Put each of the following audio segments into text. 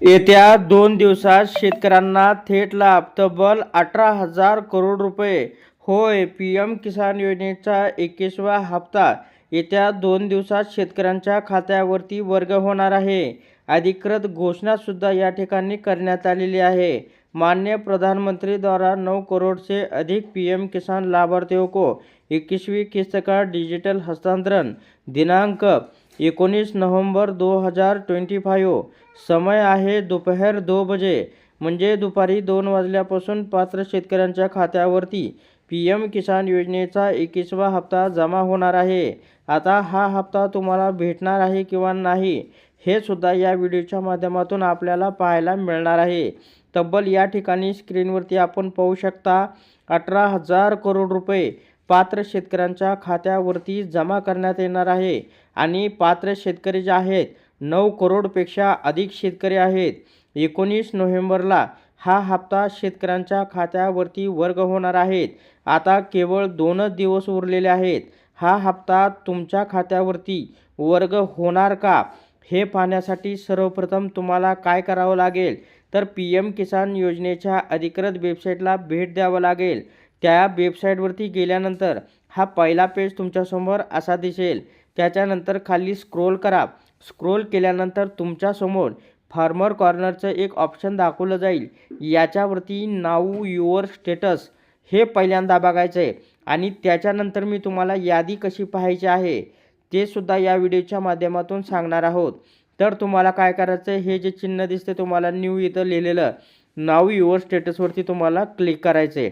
येत्या दोन दिवसात शेतकऱ्यांना थेट लाभ तब्बल अठरा हजार करोड रुपये. होय पी एम किसान योजनेचा एकवीसवा हप्ता येत्या दोन दिवसात शेतकऱ्यांच्या खात्यावरती वर्ग होणार आहे. अधिकृत घोषणासुद्धा या ठिकाणी करण्यात आलेली आहे. मान्य प्रधानमंत्री द्वारा करोडचे करोड़ से अधिक किसान लाभार्थियों को इक्कीसवीं किस्त का डिजिटल हस्तांतरण दिनांक एकोणीस नोव्हेंबर दो हजार ट्वेंटी फाईव्ह. समय आहे दुपहर दो बजे. म्हणजे दुपारी दोन वाजल्यापासून पात्र शेतकऱ्यांच्या खात्यावरती पी एम किसान योजनेचा एकवीसवा हप्ता जमा होणार आहे. आता हा हप्ता तुम्हाला भेटणार आहे किंवा नाही हे सुद्धा या व्हिडिओच्या माध्यमातून आपल्याला पाहायला मिळणार आहे. तब्बल या ठिकाणी स्क्रीनवरती आपण पाहू शकता अठरा हजार करोड रुपये पात्र शेतकऱ्यांच्या खात्यावरती जमा करण्यात येणार आहे. आणि पात्र शेतकरी जे आहेत नऊ करोडपेक्षा अधिक शेतकरी आहेत. एकोणीस नोव्हेंबरला हा हप्ता शेतकऱ्यांच्या खात्यावरती वर्ग होणार आहेत आता केवळ दोनच दिवस उरलेले आहेत. हा हप्ता तुमच्या खात्यावरती वर्ग होणार का? हे पाहण्यासाठी सर्वप्रथम तुम्हाला काय करावं लागेल? तर पी एम किसान योजनेच्या अधिकृत वेबसाईटला भेट द्यावं लागेल. त्या वेबसाईटवरती गेल्यानंतर हा पहिला पेज तुमच्यासमोर असा दिसेल. त्याच्यानंतर खाली स्क्रोल करा. स्क्रोल केल्यानंतर तुमच्यासमोर फार्मर कॉर्नरचं एक ऑप्शन दाखवलं जाईल. याच्यावरती नाऊ युअर स्टेटस हे पहिल्यांदा बघायचं आहे आणि त्याच्यानंतर मी तुम्हाला यादी कशी पाहायची आहे ते सुद्धा या व्हिडिओच्या माध्यमातून सांगणार आहोत. तर तुम्हाला काय करायचं आहे हे जे चिन्ह दिसते तुम्हाला न्यू इथं लिहिलेलं नाव युअर स्टेटसवरती तुम्हाला क्लिक करायचं आहे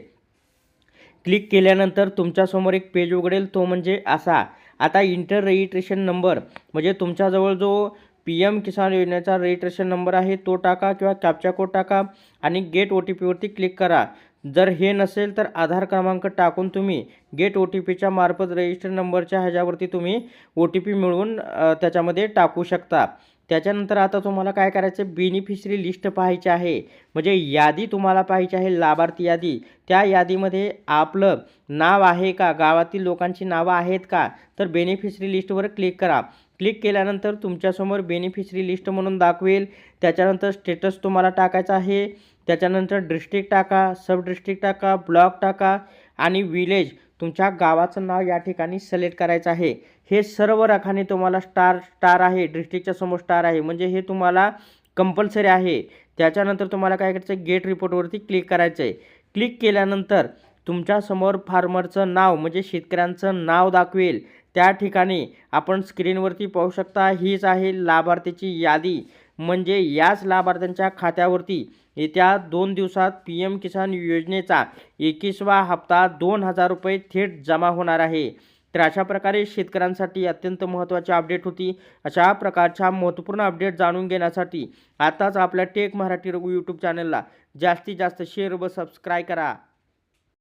क्लिक केल्यानंतर तुमच्यासमोर एक पेज उघडेल तो म्हणजे असा. आता इंटर रजिस्ट्रेशन नंबर म्हणजे तुमच्याजवळ जो पी एम किसान योजनेचा रजिस्ट्रेशन नंबर आहे तो टाका किंवा कॅप्चा कोड टाका आणि गेट ओ टी पीवरती क्लिक करा. जर हे नसेल तर आधार क्रमांक टाकून तुम्ही गेट ओ टी पीच्या मार्फत रजिस्टर नंबरच्या ह्याच्यावरती तुम्ही ओ टी पी मिळवून त्याच्यामध्ये टाकू शकता. त्याच्यानंतर आता तुम्हाला काय करायचं बेनिफिशरी लिस्ट पाहायची आहे. म्हणजे यादी तुम्हाला पाहायची आहे लाभार्थी यादी. त्या यादीमध्ये आपलं नाव आहे का? गावातील लोकांची नावं आहेत का? तर बेनिफिशरी लिस्टवर क्लिक करा. क्लिक केल्यानंतर तुमच्यासमोर बेनिफिशरी लिस्ट म्हणून दाखवेल. त्याच्यानंतर स्टेटस तुम्हाला टाकायचं आहे. त्याच्यानंतर डिस्ट्रिक्ट टाका सब डिस्ट्रिक्ट टाका ब्लॉक टाका आणि विलेज तुमच्या गावाचं नाव या ठिकाणी सिलेक्ट करायचं आहे. हे सर्व रखाने तुम्हाला स्टार स्टार आहे डिस्ट्रिक्टच्या समोर स्टार आहे. म्हणजे हे तुम्हाला कंपल्सरी आहे. त्याच्यानंतर तुम्हाला काय करायचं आहे गेट रिपोर्टवरती क्लिक करायचं आहे क्लिक केल्यानंतर तुमच्यासमोर फार्मरचं नाव म्हणजे शेतकऱ्यांचं नाव दाखवेल. त्या ठिकाणी आपण स्क्रीनवरती पाहू शकता हीच आहे लाभार्थीची यादी. म्हणजे याच लाभार्थ्यांच्या खात्यावरती येत्या दोन दिवसात पी एम किसान योजनेचा एकवीसवा हप्ता दोन हजार रुपये थेट जमा होणार आहे. तर अशा प्रकारे शेतकऱ्यांसाठी अत्यंत महत्त्वाची अपडेट होती. अशा प्रकारच्या महत्त्वपूर्ण अपडेट जाणून घेण्यासाठी आताच आपल्या टेक मराठी रघु यूट्यूब चॅनलला जास्तीत जास्त शेअर व सबस्क्राईब करा.